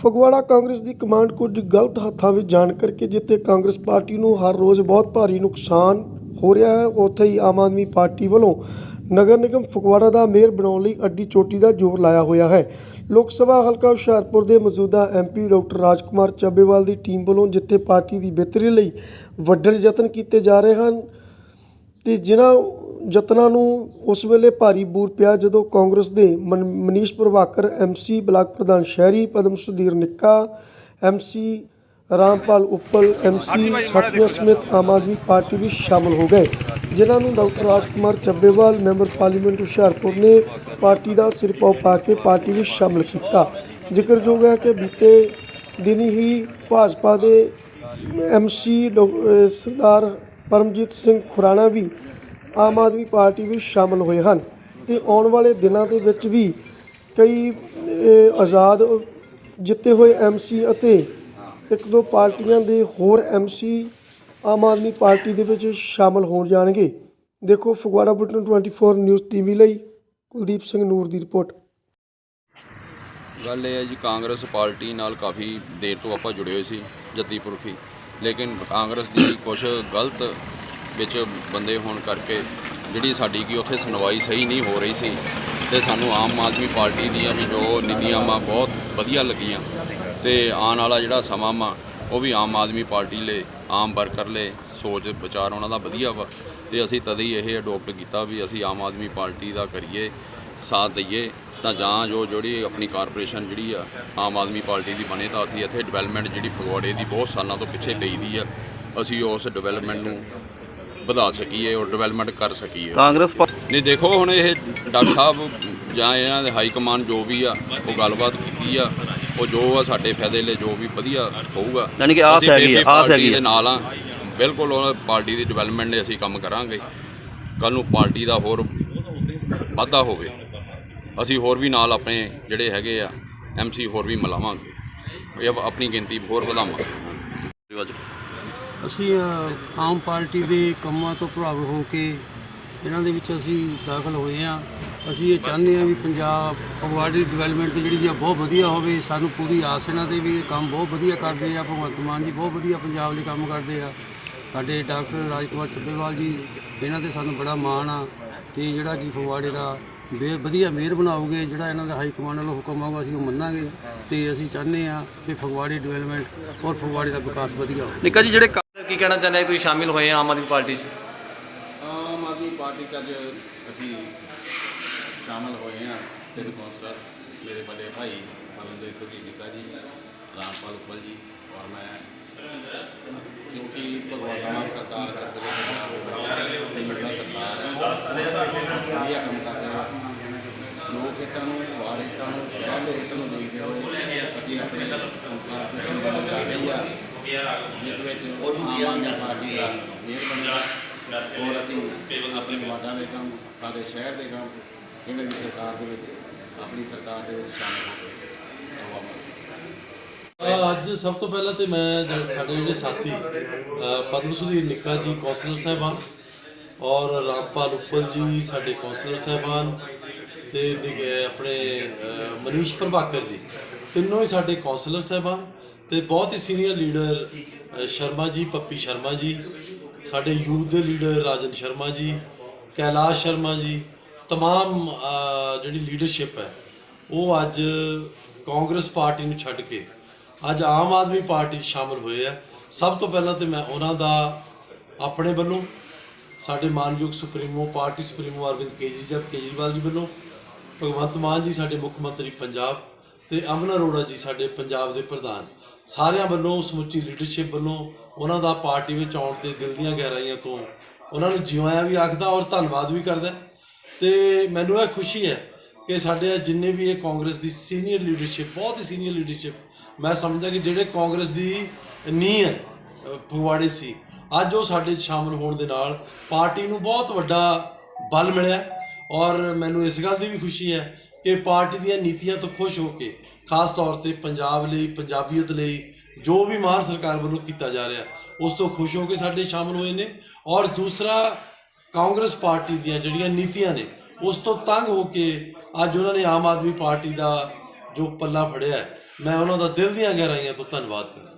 ਫਗਵਾੜਾ ਕਾਂਗਰਸ ਦੀ command ਕੁਝ ਗਲਤ ਹੱਥਾਂ ਵਿੱਚ ਜਾਣ ਕਰਕੇ ਜਿੱਥੇ ਕਾਂਗਰਸ ਪਾਰਟੀ ਨੂੰ ਹਰ ਰੋਜ਼ ਬਹੁਤ ਭਾਰੀ ਨੁਕਸਾਨ ਹੋ ਰਿਹਾ ਹੈ, ਉੱਥੇ ਹੀ ਆਮ ਆਦਮੀ ਪਾਰਟੀ ਵੱਲੋਂ ਨਗਰ ਨਿਗਮ ਫਗਵਾੜਾ ਦਾ ਮੇਅਰ ਬਣਾਉਣ ਲਈ ਅੱਡੀ ਚੋਟੀ ਦਾ ਜ਼ੋਰ ਲਾਇਆ ਹੋਇਆ ਹੈ। ਲੋਕ ਸਭਾ ਹਲਕਾ ਹੁਸ਼ਿਆਰਪੁਰ ਦੇ ਮੌਜੂਦਾ ਐਮਪੀ ਡਾਕਟਰ ਰਾਜਕੁਮਾਰ ਚੱਬੇਵਾਲ ਦੀ ਟੀਮ ਵੱਲੋਂ ਜਿੱਥੇ ਪਾਰਟੀ ਦੀ ਬਿਹਤਰੀ ਲਈ ਵੱਡੇ ਯਤਨ ਕੀਤੇ ਜਾ ਰਹੇ ਹਨ ਤੇ ਜਿਨ੍ਹਾਂ ਯਤਨਾਂ ਨੂੰ ਉਸ ਵੇਲੇ ਭਾਰੀ ਬੂਰ ਪਿਆ ਜਦੋਂ ਕਾਂਗਰਸ ਦੇ ਮਨ- ਮਨੀਸ਼ ਪ੍ਰਭਾਕਰ ਐਮਸੀ ਬਲਾਕ ਪ੍ਰਧਾਨ ਸ਼ਹਿਰੀ ਪਦਮ ਸੁਧੀਰ ਨਿੱਕਾ ਐਮਸੀ ਰਾਮਪਾਲ ਉੱਪਲ ਐਮਸੀ ਸਾਥੀਆਂ ਸਮੇਤ ਆਮ ਆਦਮੀ ਪਾਰਟੀ ਵੀ ਸ਼ਾਮਲ ਹੋ ਗਏ। ਜਿਨ੍ਹਾਂ ਨੂੰ doctor Rajkumar Chabbewal member parliament Hoshiarpur ਨੇ ਪਾਰਟੀ ਦਾ ਸਿਰਪਾਉ ਪਾ ਕੇ ਪਾਰਟੀ ਵਿੱਚ ਸ਼ਾਮਲ ਕੀਤਾ। ਜ਼ਿਕਰਯੋਗ ਹੈ ਕਿ ਬੀਤੇ ਦਿਨੀ ਹੀ ਭਾਜਪਾ ਦੇ ਐਮਸੀ ਸਰਦਾਰ ਪਰਮਜੀਤ ਸਿੰਘ ਖੁਰਾਣਾ ਵੀ ਆਮ ਆਦਮੀ ਪਾਰਟੀ ਵਿੱਚ ਸ਼ਾਮਲ ਹੋਏ ਹਨ ਤੇ ਆਉਣ ਵਾਲੇ ਦਿਨਾਂ ਦੇ ਵਿੱਚ ਵੀ ਕਈ ਆਜ਼ਾਦ ਜਿੱਤੇ ਹੋਏ ਐਮਸੀ ਅਤੇ ਇੱਕ ਦੋ ਪਾਰਟੀਆਂ ਦੇ ਹੋਰ ਐਮਸੀ ਆਮ ਆਦਮੀ ਪਾਰਟੀ ਦੇ ਵਿੱਚ ਸ਼ਾਮਲ ਹੋ ਜਾਣਗੇ। ਦੇਖੋ ਫਗਵਾੜਾ ਬੁਲਟਨ 24 ਨਿਊਜ਼ ਟੀਵੀ ਲਈ ਕੁਲਦੀਪ ਸਿੰਘ ਨੂਰ ਦੀ ਰਿਪੋਰਟ। ਗੱਲ ਇਹ ਹੈ ਜੀ, ਕਾਂਗਰਸ ਪਾਰਟੀ ਨਾਲ ਕਾਫੀ ਦੇਰ ਤੋਂ ਆਪਾਂ ਜੁੜੇ ਹੋਏ ਸੀ ਜੱਦੀ ਪੁਰਖੀ। ਲੇਕਿਨ ਕਾਂਗਰਸ ਦੀ ਕੁਝ ਗਲਤ ਵਿੱਚ ਬੰਦੇ ਹੋਣ ਕਰਕੇ ਜਿਹੜੀ ਸਾਡੀ ਕੀ ਉੱਥੇ ਸੁਣਵਾਈ ਸਹੀ ਨਹੀਂ ਹੋ ਰਹੀ ਸੀ ਤੇ ਸਾਨੂੰ ਆਮ ਆਦਮੀ ਪਾਰਟੀ ਦੀਆਂ ਵੀ ਜੋ ਨੀਤੀਆਂ ਮਾ ਬਹੁਤ ਵਧੀਆ ਲੱਗੀਆਂ ਤੇ ਆਉਣ ਵਾਲਾ ਜਿਹੜਾ ਸਮਾਂ ਮਾ ਉਹ ਵੀ ਆਮ ਆਦਮੀ ਪਾਰਟੀ ਲਈ ਆਮ ਵਰਕਰ ਲਈ ਸੋਚ ਵਿਚਾਰ ਉਹਨਾਂ ਦਾ ਵਧੀਆ ਵਾ ਤੇ ਅਸੀਂ ਤਦ ਹੀ ਇਹ ਅਡੋਪਟ ਕੀਤਾ ਵੀ ਅਸੀਂ ਆਮ ਆਦਮੀ ਪਾਰਟੀ ਦਾ ਕਰੀਏ, ਸਾਥ ਦਈਏ, ਤਾਂ ਜਾਂ ਜੋ ਜਿਹੜੀ ਆਪਣੀ ਕਾਰਪੋਰੇਸ਼ਨ ਜਿਹੜੀ ਆ, ਆਮ ਆਦਮੀ ਪਾਰਟੀ ਦੀ ਬਣੇ ਤਾਂ ਅਸੀਂ ਇੱਥੇ ਡਿਵੈਲਪਮੈਂਟ ਜਿਹੜੀ ਫਗਵਾੜੇ ਦੀ ਬਹੁਤ ਸਾਲਾਂ ਤੋਂ ਪਿੱਛੇ ਪਈ ਦੀ ਆ, ਅਸੀਂ ਉਸ ਡਿਵੈਲਪਮੈਂਟ ਨੂੰ ਵਧਾ ਸਕੀਏ ਔਰ ਡਿਵੈਲਪਮੈਂਟ ਕਰ ਸਕੀਏ। ਕਾਂਗਰਸ ਪਾ- ਨਹੀਂ ਦੇਖੋ ਹੁਣ ਇਹ ਡਾਕਟਰ ਸਾਹਿਬ ਜਾਂ ਇਹਨਾਂ ਦੇ ਹਾਈ ਕਮਾਂਡ ਜੋ ਵੀ ਆ ਉਹ ਗੱਲਬਾਤ ਕੀਤੀ ਆ ਉਹ ਜੋ ਆ ਸਾਡੇ ਫਾਇਦੇ ਲਈ ਜੋ ਵੀ ਵਧੀਆ ਹੋਊਗਾ। ਯਾਨੀ ਕਿ ਆਸ ਅਸੀਂ ਹੈਗੀ ਆ, ਆਸ ਪਾਰਟੀ ਹੈਗੀ ਆ। ਦੇ ਨਾਲ ਆ ਬਿਲਕੁਲ ਉਹ ਪਾਰਟੀ ਦੀ ਡਿਵੈਲਪਮੈਂਟ ਲਈ ਅਸੀਂ ਕੰਮ ਕਰਾਂਗੇ। ਕੱਲ ਨੂੰ ਪਾਰਟੀ ਦਾ ਹੋਰ ਵਾਧਾ ਹੋਵੇ ਅਸੀਂ ਹੋਰ ਵੀ ਨਾਲ ਆਪਣੇ ਜਿਹੜੇ ਹੈਗੇ ਆ ਐਮਸੀ ਹੋਰ ਵੀ ਮਿਲਾਵਾਂਗੇ। ਇਹ ਆਪ- ਆਪਣੀ ਗਿਣਤੀ ਹੋਰ ਵਧਾਵਾਂਗੇ। ਅਸੀਂ ਅ, ਆਮ ਪਾਰਟੀ ਦੇ ਕੰਮਾਂ ਤੋਂ ਪ੍ਰਭਾਵਿਤ ਹੋ ਕੇ ਇਹਨਾਂ ਦੇ ਵਿੱਚ ਅਸੀਂ ਦਾਖਲ ਹੋਏ ਹਾਂ। ਅਸੀਂ ਇਹ ਚਾਹੁੰਦੇ ਹਾਂ ਵੀ ਪੰਜਾਬ ਫਗਵਾੜੀ ਡਿਵੈਲਪਮੈਂਟ ਦੀ ਜਿਹੜੀ ਆ ਬਹੁਤ ਵਧੀਆ ਹੋਵੇ। ਸਾਨੂੰ ਪੂਰੀ ਆਸ ਇਹਨਾਂ ਤੇ ਵੀ ਇਹ ਕੰਮ ਬਹੁਤ ਵਧੀਆ ਕਰਦੇ ਆ। ਭਗਵੰਤ ਮਾਨ ਜੀ ਬਹੁਤ ਵਧੀਆ ਪੰਜਾਬ ਲਈ ਕੰਮ ਕਰਦੇ ਆ। ਸਾਡੇ ਡਾਕਟਰ ਰਾਜਕੁਮਾਰ ਚੱਬੇਵਾਲ ਜੀ ਇਹਨਾਂ ਤੇ ਸਾਨੂੰ ਬੜਾ ਮਾਣ ਆ ਤੇ ਜਿਹੜਾ ਕਿ ਫਗਵਾੜੇ ਦਾ ਬੇ ਵਧੀਆ ਮੇਅਰ ਬਣਾਓਗੇ ਜਿਹੜਾ ਇਹਨਾਂ ਦਾ ਹਾਈ ਕਮਾਂਡ ਵੱਲੋਂ ਹੁਕਮ ਆਊਗਾ ਅਸੀਂ ਉਹ ਮੰਨਾਂਗੇ। ਤੇ ਅਸੀਂ ਚਾਹੁੰਦੇ ਹਾਂ ਕਿ ਫਗਵਾੜੀ ਡਿਵੈਲਪਮੈਂਟ ਔਰ ਫਗਵਾੜੇ ਦਾ ਵਿਕਾਸ ਵਧੀਆ ਹੋਵੇ। ਨਿੱਕਾ ਜੀ ਜਿਹੜੇ ਕਾ- ਕੀ ਕਹਿਣਾ ਚਾਹੁੰਦੇ ਆ? ਤੁਸੀਂ ਸ਼ਾਮਿਲ ਹੋਏ ਆ ਆਮ ਆਦਮੀ ਪਾਰਟੀ 'ਚ? ਆਮ ਆਦਮੀ ਪਾਰਟੀ 'ਚ ਅੱਜ ਅਸੀਂ ਸ਼ਾਮਲ ਹੋਏ ਹਾਂ। ਤਿੰਨ ਕੌਂਸਲਰ ਮੇਰੇ ਵੱਡੇ ਭਾਈ ਮਲੰਦੇ ਸੁਖੀ ਨਿੱਕਾ ਜੀ ਰਾਮਪਾਲ ਉੱਪਲ ਜੀ ਔਰ ਮੈਂ ਕਿਉਂਕਿ ਭਗਵੰਤ ਮਾਨ ਸਰਕਾਰ ਇਸ ਵੇਲੇ ਪੰਜਾਬ ਦੇ ਵਿੱਚ ਪਿੰਡਾਂ ਸਰਕਾਰ ਹੈ ਵਧੀਆ ਕੰਮ ਕਰ ਰਹੀ ਹੈ ਲੋਕ ਹਿੱਤਾਂ ਨੂੰ, ਵਾਰ ਹਿੱਤਾਂ ਨੂੰ ਸ਼ਹਿਰ ਦੇ ਹਿੱਤ ਨੂੰ ਦੇਖਦੇ ਹੋਏ ਅਸੀਂ ਆਪਣੇ ਕਾਰਪੋਰੇਸ਼ਨ ਬਣ ਜਾ ਰਹੀ ਆ, ਜਿਸ ਵਿੱਚ ਆਮ ਆਦਮੀ ਪਾਰਟੀ ਦਾ ਮੇਅਰ ਬਣੇਗਾ ਔਰ ਅਸੀਂ ਆਪਣੇ ਵਾਰਡਾਂ ਦੇ ਕੰਮ, ਸਾਡੇ ਸ਼ਹਿਰ ਦੇ ਕੰਮ ਇਹਨਾਂ ਦੀ ਸਰਕਾਰ ਦੇ ਵਿੱਚ, ਆਪਣੀ ਸਰਕਾਰ ਦੇ ਵਿੱਚ ਸ਼ਾਮਲ ਹੋ ਕੇ ਕਰਵਾਵਾਂਗੇ ਅੱਜ ਸਭ ਤੋਂ ਪਹਿਲਾਂ ਤੇ ਮੈਂ ਸਾਡੇ ਜਿਹੜੇ ਸਾਥੀ ਪਦਮ ਸੁਧੀਰ ਨਿੱਕਾ ਜੀ, ਕੌਂਸਲਰ ਸਾਹਿਬਾਨ ਔਰ ਰਾਮਪਾਲ ਉੱਪਲ ਜੀ ਸਾਡੇ ਕੌਂਸਲਰ ਸਾਹਿਬਾਨ ਤੇ ਨਿੱਕ- ਆਪਣੇ ਅ, ਮਨੀਸ਼ ਪ੍ਰਭਾਕਰ ਜੀ ਤਿੰਨੋਂ ਹੀ ਸਾਡੇ ਕੌਂਸਲਰ ਸਾਹਿਬਾਨ ਤੇ ਬਹੁਤ ਹੀ ਸੀਨੀਅਰ ਲੀਡਰ ਅ, ਸ਼ਰਮਾ ਜੀ ਪੱਪੀ ਸ਼ਰਮਾ ਜੀ ਸਾਡੇ ਯੂਥ ਦੇ ਲੀਡਰ ਰਾਜਨ ਸ਼ਰਮਾ ਜੀ ਕੈਲਾਸ਼ ਸ਼ਰਮਾ ਜੀ तमाम ਅ, ਜਿਹੜੀ ਲੀਡਰਸ਼ਿਪ ਹੈ ਉਹ ਅੱਜ ਕਾਂਗਰਸ ਪਾਰਟੀ ਨੂੰ ਛੱਡ ਕੇ ਅੱਜ ਆਮ ਆਦਮੀ ਪਾਰਟੀ 'ਚ ਸ਼ਾਮਲ ਹੋਏ ਆ ਸਭ ਤੋਂ ਪਹਿਲਾਂ ਤੇ ਮੈਂ ਉਹਨਾਂ ਦਾ ਆਪਣੇ ਵੱਲੋਂ ਸਾਡੇ ਮਾਨਯੋਗ supremo, party supremo Arvind Kejriwal Kejriwal ji ਵੱਲੋਂ ਭਗਵੰਤ ਮਾਨ ਜੀ ਸਾਡੇ ਮੁੱਖ ਮੰਤਰੀ ਪੰਜਾਬ ਤੇ ਅਮਨ ਅਰੋੜਾ ਜੀ ਸਾਡੇ ਪੰਜਾਬ ਦੇ ਪ੍ਰਧਾਨ। ਸਾਰਿਆਂ ਵੱਲੋਂ ਸਮੁੱਚੀ ਲੀਡਰਸ਼ਿਪ ਵੱਲੋਂ ਉਹਨਾਂ ਦਾ ਪਾਰਟੀ ਵਿੱਚ ਆਉਣ ਤੇ ਦਿਲ ਦੀਆਂ ਗਹਿਰਾਈਆਂ ਤੋਂ ਉਹਨਾਂ ਨੂੰ ਜਿਵਾਇਆ ਵੀ ਆਖਦਾ ਔਰ ਧੰਨਵਾਦ ਵੀ ਕਰਦਾ। ਤੇ ਮੈਨੂੰ ਇਹ ਖੁਸ਼ੀ ਹੈ ਕਿ ਸਾਡੇ ਜਿੰਨੇ ਵੀ ਇਹ ਕਾਂਗਰਸ ਦੀ ਸੀਨੀਅਰ ਲੀਡਰਸ਼ਿਪ ਬਹੁਤ ਹੀ ਸੀਨੀਅਰ ਲੀਡਰਸ਼ਿਪ ਮੈਂ ਸਮਝਦਾ ਕਿ ਜਿਹੜੇ ਕਾਂਗਰਸ ਦੀ ਨੀਂਹ ਹੈ ਫਗਵਾੜੇ ਸੀ ਅੱਜ ਉਹ ਸਾਡੇ 'ਚ ਸ਼ਾਮਲ ਹੋਣ ਦੇ ਨਾਲ ਪਾਰਟੀ ਨੂੰ ਬਹੁਤ ਵੱਡਾ ਬਲ ਮਿਲਿਆ ਔਰ ਮੈਨੂੰ ਇਸ ਗੱਲ ਦੀ ਵੀ ਖੁਸ਼ੀ ਹੈ ਕਿ ਪਾਰਟੀ ਦੀਆਂ ਨੀਤੀਆਂ ਤੋਂ ਖੁਸ਼ ਹੋ ਕੇ ਖਾਸ ਤੌਰ ਤੇ ਪੰਜਾਬ ਲਈ, ਪੰਜਾਬੀਅਤ ਲਈ ਜੋ ਵੀ ਮਾਨ ਸਰਕਾਰ ਵੱਲੋਂ ਕੀਤਾ ਜਾ ਰਿਹਾ, ਉਸ ਤੋਂ ਖੁਸ਼ ਹੋ ਕੇ ਸਾਡੇ ਸ਼ਾਮਲ ਹੋਏ ਨੇ ਔਰ ਦੂਸਰਾ ਕਾਂਗਰਸ ਪਾਰਟੀ ਦੀਆਂ ਜਿਹੜੀਆਂ ਨੀਤੀਆਂ ਨੇ, ਉਸ ਤੋਂ ਤੰਗ ਹੋ ਕੇ ਅੱਜ ਉਹਨਾਂ ਨੇ ਆਮ ਆਦਮੀ ਪਾਰਟੀ ਦਾ ਜੋ ਪੱਲਾ ਫੜਿਆ ਮੈਂ ਉਹਨਾਂ ਦਾ ਦਿਲ ਦੀਆਂ ਗਹਿਰਾਈਆਂ ਤੋਂ ਧੰਨਵਾਦ ਕਰਦਾ